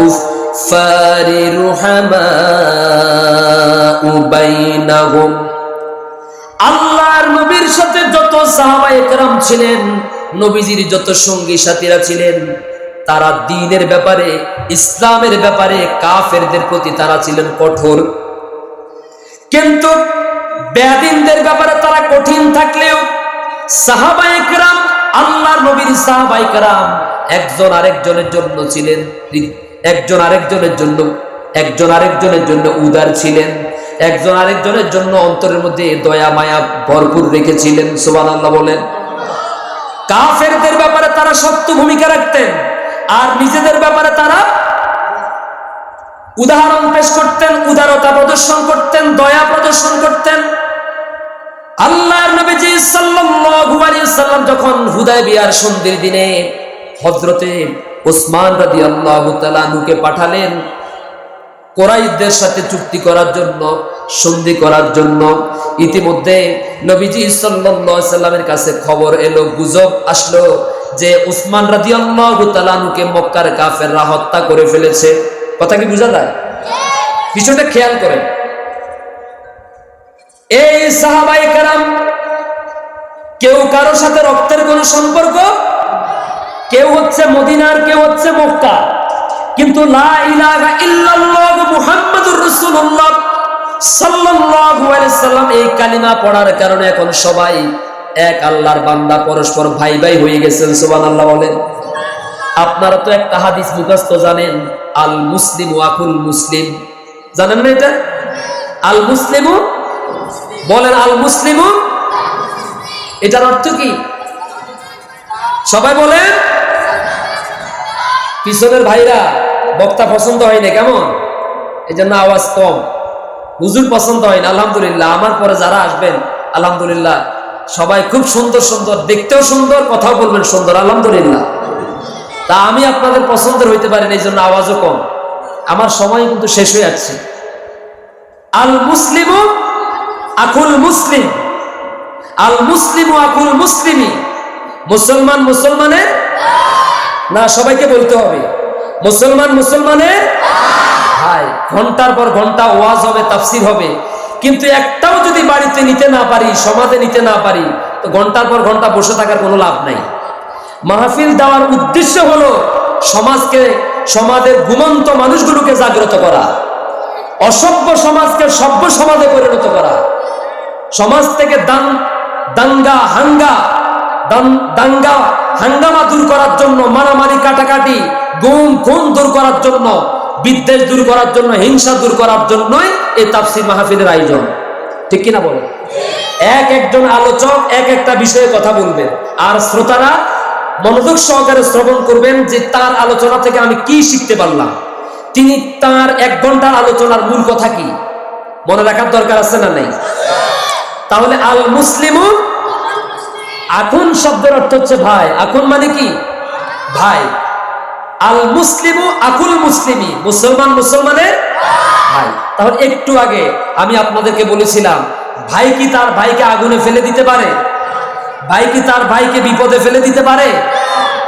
الكفار رحماء بينهم আল্লাহর নবীর সাথে যত সাহাবা একরাম ছিলেন নবীজির যত সঙ্গী সাথীরা ছিলেন তারা দ্বীনের ব্যাপারে ইসলামের ব্যাপারে কাফেরদের প্রতি তারা ছিলেন কঠোর কিন্তু বেদিনদের ব্যাপারে তারা কঠিন থাকলেও সাহাবা একরাম আল্লাহর নবীর সাহাবা একরাম একজন আরেকজনের জন্য ছিলেন একজন আরেকজনের জন্য, একজন আরেকজনের জন্য উদার ছিলেন, একজন আরেকজনের জন্য অন্তরের মধ্যে দয়া, মায়া ভরপুর রেখেছিলেন সোবান আল্লাহ বলেন। কাফেরদের ব্যাপারে তারা সত্য ভূমিকা রাখতেন, আর নিজেদের ব্যাপারে তারা উদাহরণ পেশ করতেন, উদারতা প্রদর্শন করতেন, দয়া প্রদর্শন করতেন। আল্লাহ যখন হুদায়বিয়ার সন্ধির দিনে হযরতে ওসমান রাদিয়াল্লাহু তাআলা নুকে পাঠালেন কোরাইশদের সাথে চুক্তি করার জন্য, সন্ধি করার জন্য। ইতিমধ্যে নবীজি সাল্লামের কাছে খবর এলো, গুজব আসলো যে উসমান তাআলা নুকে মক্কার কাফেররা হত্যা করে ফেলেছে। কথা কি বোঝা যায় বিষয়টা খেয়াল করেন। এই সাহাবাই কারাম, কেউ কারোর সাথে রক্তের কোন সম্পর্ক কেউ হচ্ছে মদিনার, কেউ হচ্ছে মক্কা কিন্তু এই কালিমা পড়ার কারণে এখন সবাই এক আল্লাহর বান্দা, পরস্পর ভাই ভাই হয়ে গেছেন, সুবহানাল্লাহ বলেন। আপনারা তো একটা হাদিস মুখস্থ জানেন, আল মুসলিম ওয়াকুল মুসলিম। জানেন না এটা? আল মুসলিমু? বলেন আল মুসলিমু। এটার অর্থ কি? সবাই বলেন। পিছনের ভাইরা বক্তা পছন্দ হয় না কেমন? এই জন্য আওয়াজ কম। হুজুর পছন্দ হয় না আলহামদুলিল্লাহ। আমার পরে যারা আসবেন, আলহামদুলিল্লাহ, সবাই খুব সুন্দর সুন্দর, দেখতেও সুন্দর, কথাও বলবেন সুন্দর, আলহামদুলিল্লাহ। তা আমি আপনাদের পছন্দের হইতে পারি না এই জন্য আওয়াজও কম। আমার সময় কিন্তু শেষ হয়ে যাচ্ছে। আল মুসলিমু আকুল মুসলিম। আল মুসলিম আকুল মুসলিমি। মুসলমান মুসলমানের না, সবাইকে বলতে হবে। মুসলমান মুসলমানের? ভাই, ঘণ্টার পর ঘণ্টা ওয়াজ হবে, তাফসির হবে। কিন্তু একটাও যদি বাড়িতে নিতে না পারি, সমাজে নিতে না পারি, তো ঘণ্টার পর ঘণ্টা বসে থাকার কোনো লাভ নাই। মাহফিল দেওয়ার উদ্দেশ্য হলো সমাজকে, সমাজের ঘুমন্ত মানুষগুলোকে জাগ্রত করা। অসভ্য সমাজকে সভ্য সমাজে পরিণত করা। সমাজ থেকে দান, দাঙ্গা, হাঙ্গা দাঙ্গা, হাঙ্গামা দূর করার জন্য মারামারি কাটাকাটি গুম, খুন দূর করার জন্য, বিদ্বেষ দূর করার জন্য, হিংসা দূর করার জন্যই এই তাফসির মাহফিলের আয়োজন। ঠিক কিনা বলেন? এক একজন আলোচক এক একটা বিষয়ে কথা বলবেন, আর শ্রোতারা মনোযোগ সহকারে শ্রবণ করবেন যে তার আলোচনা থেকে আমি কি শিখতে পারলাম। তিনি তার এক ঘণ্টার আলোচনার মূল কথা কি? মনে রাখার দরকার আছে না নাই? তাহলে আল মুসলিমু আকুন শব্দের অর্থ হচ্ছে ভাই। আকুন মানে কি? ভাই। আল মুসলিমু আকুল মুসলিমি, মুসলমান মুসলমানের ভাই। তাহলে একটু আগে আমি আপনাদেরকে বলেছিলাম, ভাই কি তার ভাইকে আগুনে ফেলে দিতে পারে? ভাই কি তার ভাইকে বিপদে ফেলে দিতে পারে?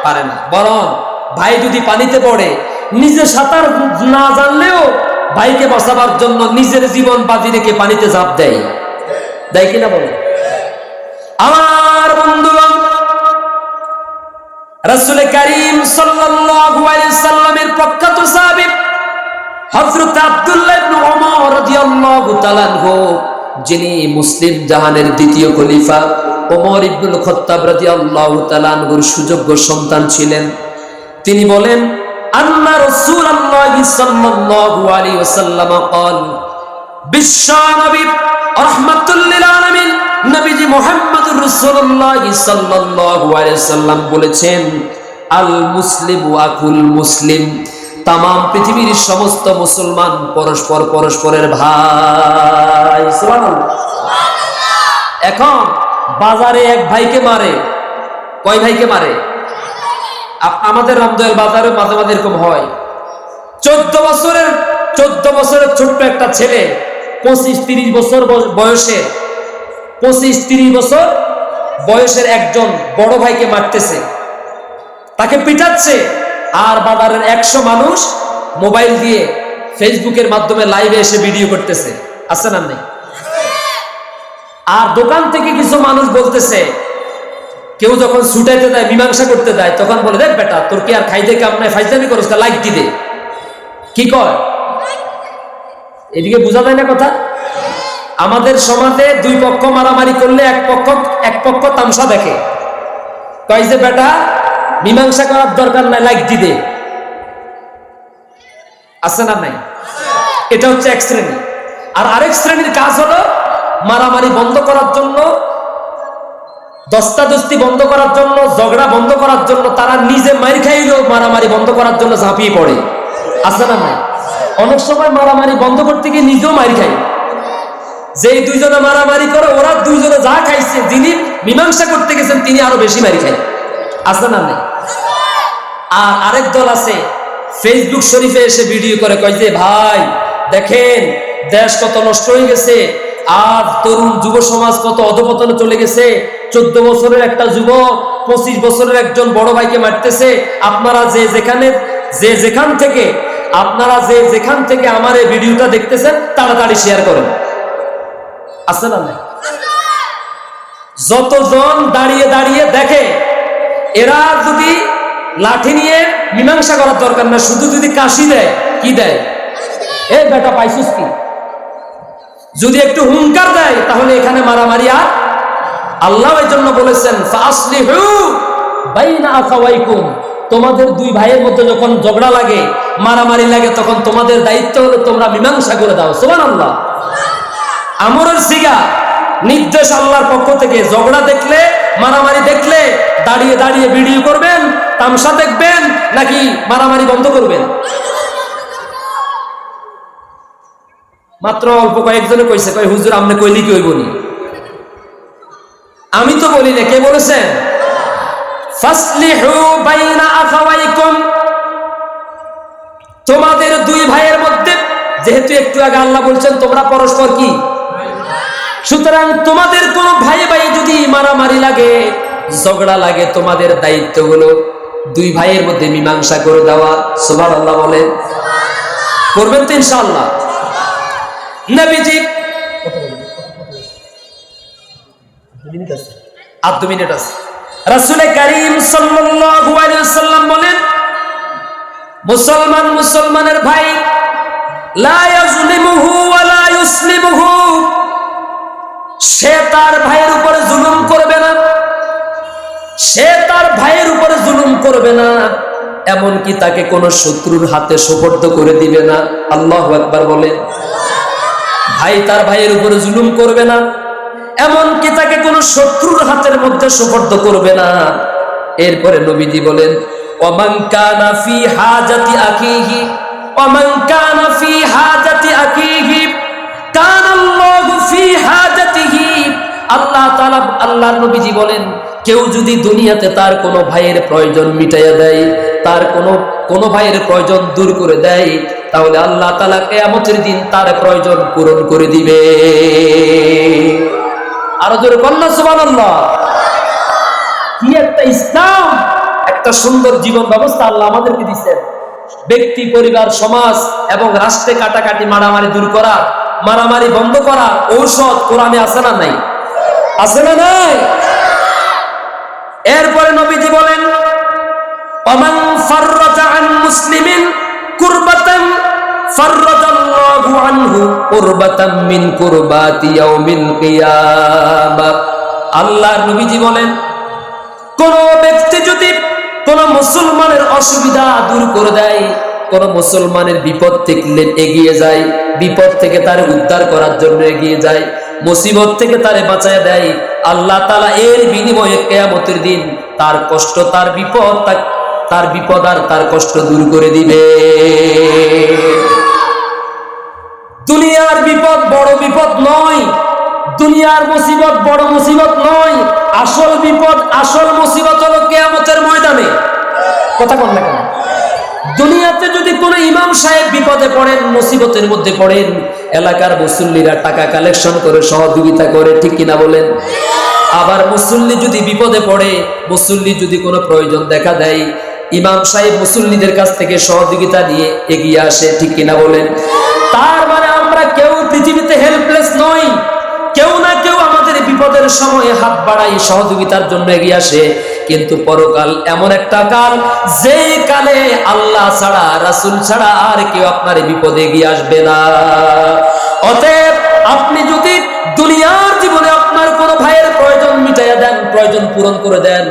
পারে না। বরং ভাই যদি পানিতে পড়ে, নিজে সাঁতার না জানলেও ভাইকে বাঁচাবার জন্য নিজের জীবন বাজি রেখে পানিতে ঝাঁপ দেয়। দেয় কিনা বলো? আমার বন্ধুগণ রাসূল করিম সাল্লাল্লাহু আলাইহি সাল্লামের প্রখ্যাত সাহাবী হযরত আব্দুল্লাহ ইবনে ওমর রাদিয়াল্লাহু তাআলা আনহু যিনি মুসলিম জাহানের দ্বিতীয় খলিফা ওমর ইবনুল খাত্তাব রাদিয়াল্লাহু তাআলা আনহুর সুযোগ্য সন্তান ছিলেন তিনি বলেন আন্না রাসূলুল্লাহ সাল্লাল্লাহু আলাইহি ওয়াসাল্লাম قال বিশ্ব নবী রহমাতুল্লিল আলামিন নবীজি মুহাম্মদুর রাসূলুল্লাহ সাল্লাল্লাহু আলাইহি সাল্লাম বলেছেন আল মুসলিম আকুল মুসলিম তাম পৃথিবীর সমস্ত মুসলমান পরস্পর পরস্পরের ভাই। সুবহানাল্লাহ। এখন বাজারে এক ভাইকে মারে। কয় ভাইকে মারে? আমাদের রামদয়াল বাজারে মাঝে মাঝে এরকম হয়। চোদ্দ বছরের চোদ্দ বছরের ছোট্ট একটা ছেলে পঁচিশ তিরিশ বছর বয়- বয়সে পঁচিশ তিরিশ বছর বয়সের একজন বড় ভাইকে মারতেছে। তাকে পিটাচ্ছে আর বাজারের একশো মানুষ মোবাইল দিয়ে ফেসবুকের মাধ্যমে লাইভে এসে ভিডিও করতেছে। আছে না নেই? আর দোকান থেকে কিছু মানুষ বলতেছে, কেউ যখন ছুটাইতে দেয়, মীমাংসা করতে দেয়, তখন বলে, দেখ বেটা, তোর কি আর খাইতে কাম নাই ফাইজানি করস লাইক দি দে। কি কয়? এদিকে বোঝা যায় না কথা? আমাদের সমাজে দুই পক্ষ মারামারি করলে এক পক্ষ এক পক্ষ তামসা দেখে। কয় যে, বেটা, মীমাংসা করার দরকার নাই, লাইক দি দে। আছে না নাই? এটা হচ্ছে এক শ্রেণি। আর আরেক শ্রেণির কাজ হলো মারামারি বন্ধ করার জন্য, দস্তাদস্তি বন্ধ করার জন্য, ঝগড়া বন্ধ করার জন্য, তারা নিজে মার খাইলেও মারামারি বন্ধ করার জন্য ঝাঁপিয়ে পড়ে। আছে না নাই? অনেক সময় মারামারি বন্ধ করতে গিয়ে নিজেও মার খাই যেই দুইজনে মারামারি করে, ওরা দুইজনে যা খাইছে, যিনি মীমাংসা করতে গেছেন, তিনি আরও বেশি মারি খাই আছে না নাই? আর আরেক দল আছে ফেসবুক শরীফে এসে ভিডিও করে, কয় যে, ভাই, দেখেন, দেশ কত নষ্ট হয়ে গেছে, আর তরুণ যুব সমাজ কত অধপতনে চলে গেছে, চোদ্দ বছরের একটা যুবক, পঁচিশ বছরের একজন বড় ভাইকে মারতেছে, আপনারা যে যেখানে, যে যেখান থেকে, আপনারা যে যেখান থেকে আমার এই ভিডিওটা দেখতেছেন, তাড়াতাড়ি শেয়ার করেন। আছে না নাই? যতজন দাঁড়িয়ে দাঁড়িয়ে দেখে, এরা যদি লাঠি নিয়ে মীমাংসা করার দরকার না শুধু যদি কাশি দেয়, কি দেয়? এ বেটা পাইছিস কি? যদি একটু হুঙ্কার দেয়, তাহলে এখানে মারামারি আর আল্লাহ এই জন্য বলেছেন তোমাদের দুই ভাইয়ের মধ্যে যখন ঝগড়া লাগে, মারামারি লাগে, তখন তোমাদের দায়িত্ব হলো তোমরা মীমাংসা করে দাও। সুবহানাল্লাহ। আমরের সিগা, নির্দেশ আল্লাহর পক্ষ থেকে ঝগড়া দেখলে, মারামারি দেখলে, দাঁড়িয়ে দাঁড়িয়ে ভিডিও করবেন, তামসা দেখবেন, নাকি মারামারি বন্ধ করবেন? মাত্র অল্প কয়েকজনে কইছে, কয়, হুজুর আপনি কইলি কি হইবনি আমি তো বলি না, কে বলেছেন তোমাদের দুই ভাইয়ের মধ্যে, যেহেতু একটু আগে আল্লাহ বলছেন, তোমরা পরস্পর কি? সুতরাং তোমাদের কোন ভাই ভাই যদি মারামারি লাগে ঝগড়া লাগে তোমাদের দায়িত্ব হলো দুই ভাইয়ের মধ্যে মীমাংসা করে দেওয়া সুবাহ আল্লাহ বলেন করবেন তো ইনশাআল্লাহ। নবীজি আর দু মিনিট আছে। রাসূলে কারীম সাল্লাল্লাহু বলেন মুসলমান মুসলমানের ভাই লা ইয়াজলিমুহু ওয়া লা ইউসলিমুহু। সে তার ভাইয়ের উপরে জুলুম করবে না। সে তার ভাইয়ের উপরে জুলুম করবে না। এমনকি তাকে কোনো শত্রুর হাতে সোপর্দ করে দিবে না। আল্লাহ একবার বলে, ভাই তার ভাইয়ের উপরে জুলুম করবে না। এমনকি তাকে কোনো শত্রুর হাতের মধ্যে সোপর্দ করবে না। এরপরে নবীজি বলেন, ওমান কানা ফি হাজাতি আখিহি, ওমান কানা ফি হাজাতি আখিহি আল্লাহ তাআলা আল্লাহর নবীজি বলেন, কেউ যদি দুনিয়াতে তার কোনো ভাইয়ের প্রয়োজন মিটাইয়া দেয়, তার কোনো কোনো ভাইয়ের প্রয়োজন দূর করে দেয়, তাহলে আল্লাহ তালা কিয়ামতের দিন তার প্রয়োজন পূরণ করে দিবে। আরও জোরে কন্যা সুবহানাল্লাহ। কি একটা ইসলাম, একটা সুন্দর জীবন ব্যবস্থা আল্লাহ আমাদেরকে দিচ্ছেন ব্যক্তি, পরিবার, সমাজ এবং রাষ্ট্রে কাটাকাটি মারামারি দূর করা, মারামারি বন্ধ করা, ঔষধ কোরআনে আছে না নাই? আছে না নাই? এরপরে নবীজি বলেন অমান মুসলিমিন আনহু মিন কুরবাতি ইয়াউমিল নবীজি বলেন, কোন ব্যক্তি যদি কোন মুসলমানের অসুবিধা দূর করে দেয়, কোন মুসলমানের বিপদ থেকে এগিয়ে যায়, বিপদ থেকে তার উদ্ধার করার জন্য এগিয়ে যায় মুসিবত থেকে তারে বাঁচায় দেয়। আল্লাহ তালা এর বিনিময়ে কেয়ামতের দিন তার কষ্ট, তার বিপদ তার বিপদ আর তার কষ্ট দূর করে দিবে। দুনিয়ার বিপদ বড় বিপদ নয়, দুনিয়ার মুসিবত বড় মুসিবত নয়, আসল বিপদ, আসল মুসিবত হলো কেয়ামতের ময়দানে। কথা কন? দুনিয়াতে যদি কোনো ইমাম সাহেব বিপদে পড়েন, মুসিবতের মধ্যে পড়েন, এলাকার মুসল্লিরা টাকা কালেকশন করে, সহযোগিতা করে, ঠিক কিনা বলেন? আবার মুসল্লি যদি বিপদে পড়ে, মুসল্লি যদি কোনো প্রয়োজন দেখা দেয়, ইমাম সাহেব মুসল্লিদের কাছ থেকে সহযোগিতা নিয়ে এগিয়ে আসে, ঠিক কিনা বলেন? তার মানে আমরা কেউ পৃথিবীতে হেল্পলেস নই। কেউ না কেউ আমাদের বিপদের সময় হাত বাড়াই সহযোগিতার জন্য এগিয়ে আসে। কিন্তু পরকাল এমন একটা কাল যেই কালে আল্লাহ ছাড়া, রাসূল ছাড়া আর কেউ আপনার বিপদে এগিয়ে আসবে না। অতএব আপনি যদি দুনিয়ার জীবনে আপনার কোনো ভাইয়ের প্রয়োজন মিটাইয়া দেন, প্রয়োজন পূরণ করে দেন,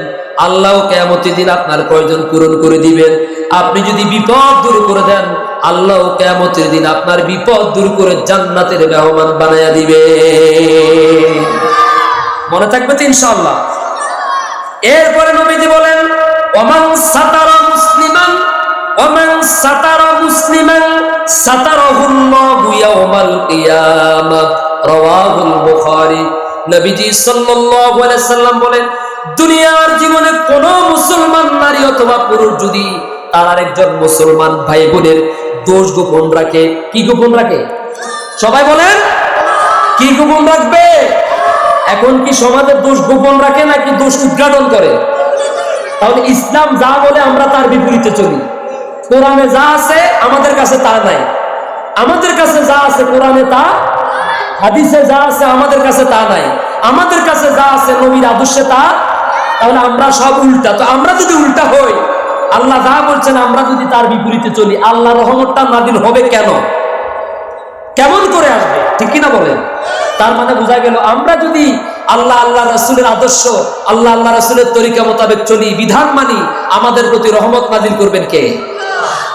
আল্লাহ কেমতি দিন আপনার প্রয়োজন পূরণ করে দিবেন। আপনি যদি বিপদ দূর করে দেন, আল্লাহ কেমতের দিন আপনার বিপদ দূর করে জান্নাতের মেহমান বানাইয়া দিবে মনে থাকবে তো ইনশাআল্লাহ? এরপরে নবীজি বলেন, ওমান সাতারা মুসলিমান, ওমান সাতারা মুসলিমান সাতারাহুল্লাহু ইয়াউমাল কিয়ামাহ রাওয়াহুল বুখারী। নবীজি সাল্লাল্লাহু আলাইহি সাল্লাম বলেন, দুনিয়ার জীবনে কোন মুসলমান নারী অথবা পুরুষ যদি তার আরেকজন মুসলমান ভাই বোনের দোষ গোপন রাখে, কি গোপন রাখে? সবাই বলেন, কি গোপন রাখবে? এখন কি সমাজের দোষ গোপন রাখে নাকি দোষ উদ্ঘাটন করে? তাহলে ইসলাম যা বলে আমরা তার বিপরীতে চলি। কোরআনে যা আছে আমাদের কাছে তা নাই। আমাদের কাছে যা আছে কোরআনে তা, হাদিসে যা আছে আমাদের কাছে তা নাই। আমাদের কাছে যা আছে নবীর আদর্শে তা, তাহলে আমরা সব উল্টা। তো আমরা যদি উল্টা হই, আল্লাহ যা বলছেন আমরা যদি তার বিপরীতে চলি, আল্লাহ রহমতটা নাদিল হবে কেন? কেমন করে আসবে? ঠিক কিনা বলেন? তার মানে বোঝা গেল আমরা যদি আল্লাহ আল্লাহ রাসুলের আদর্শ, আল্লাহ আল্লাহ রাসুলের তরিকা মোতাবেক চলি, বিধান মানি, আমাদের প্রতি রহমত নাদিল করবেন কে?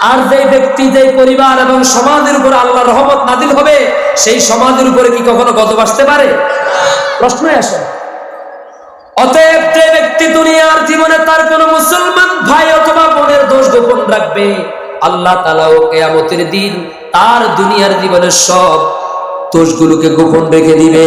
আর যে ব্যক্তি যে পরিবার এবং সমাজের উপর আল্লাহ রহমত নাদিল হবে, সেই সমাজের উপরে কি কখনো গজব আসতে পারে? প্রশ্নই আসে অতএব যে ব্যক্তি দুনিয়ার জীবনে তার কোন মুসলমান ভাই অথবা বোনের দোষ গোপন রাখবে, আল্লাহ তালাও কেয়ামতের দিন তার দুনিয়ার জীবনের সব দোষগুলোকে গোপন রেখে দিবে।